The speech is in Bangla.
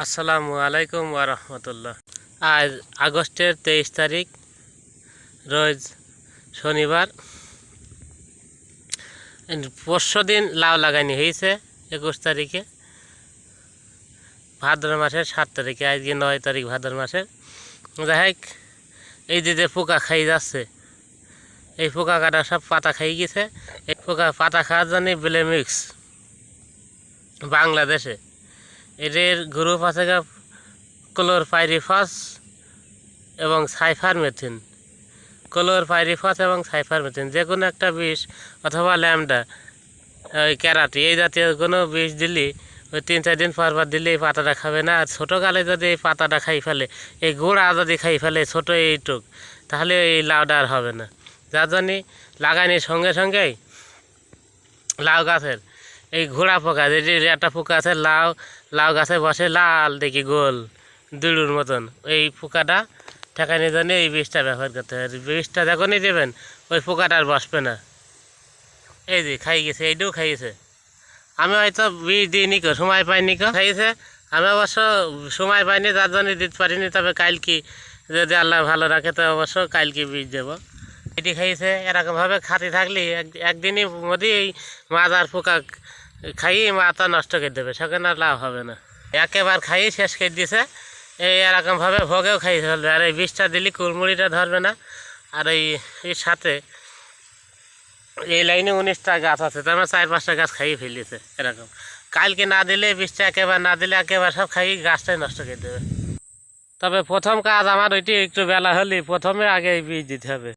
আসসালামু আলাইকুম রহমতুল্লাহ। আজ আগস্টের তেইশ তারিখ, রোজ শনিবার। পরশু দিন লাউ লাগানি হয়েছে একুশ তারিখে। ভাদ্র মাসের সাত তারিখে, আজকে নয় তারিখ ভাদ্র মাসের। যাই এই যে যে পোকা খাই যাচ্ছে, এই পোকা কাটা সব পাতা খাই গেছে। এই পোকা পাতা খাওয়ার জন্য ব্লেমিক্স বাংলাদেশে এদের গ্রুপ আছে গা ক্লোর পাইরিফাস এবং সাইফার মেথিন ক্লোর পাইরিফাস এবং সাইফার মেথিন যে কোনো একটা বিষ অথবা ল্যামডা ওই ক্যারাটি, এই জাতীয় কোনো বিষ দিলি, ওই তিন চার দিন পর পর দিলে এই পাতাটা খাবে না। আর ছোটো গালে যদি এই পাতাটা খাই ফেলে, এই গোড়া যদি খাই ফেলে, ছোটো এইটুক, তাহলে এই লাউটা আর হবে না। যার জন্যে লাগানির সঙ্গে সঙ্গেই লাউ গাছের। এই ঘোড়া পোকা একটা পোকা আছে, লাউ লাউ গাছে বসে, লাল দেখি গোল দুড়ুর মতন। এই পোকাটা ঠেকানোর জন্য এই বিষটা ব্যবহার করতে হয়। বিষটা যখনই দেবেন ওই পোকাটা আর বসবে না। এই যে, খাই গেছে এইটাও খাইয়েছে আমি হয়তো বিষ দিইনি কো, সময় পাইনি কো খাইয়েছে আমি অবশ্য সময় পাইনি, যার জন্য দিতে পারিনি, তবে কাল কি যদি আল্লাহ ভালো রাখে, তো অবশ্য কালকে বীজ দেবো। এটি খাইয়েছে এরকমভাবে খাতে থাকলে এক- একদিনই মধ্যে এই মাজার পোকা খাইয়ে মাথা নষ্ট করে দেবে, সেখানে আর লাভ হবে না। একেবার খাইয়ে শেষ করে দিয়েছে এই এরকমভাবে ভোগেও খাই ফেলবে। আর এই বিষটা দিলে কুড়মুড়িটা ধরবে না। আর এই এর সাথে এই লাইনে উনিশটা গাছ আছে, তার মানে চার পাঁচটা গাছ খাইয়ে ফেলিয়েছে এরকম। কালকে না দিলে বিষটা একেবারে না দিলে একেবারে সব খাইয়ে গাছটাই নষ্ট করে দেবে। তবে প্রথম কাজ আমার ওইটি একটু বেলা হলে প্রথমে আগে বীজ দিতে হবে।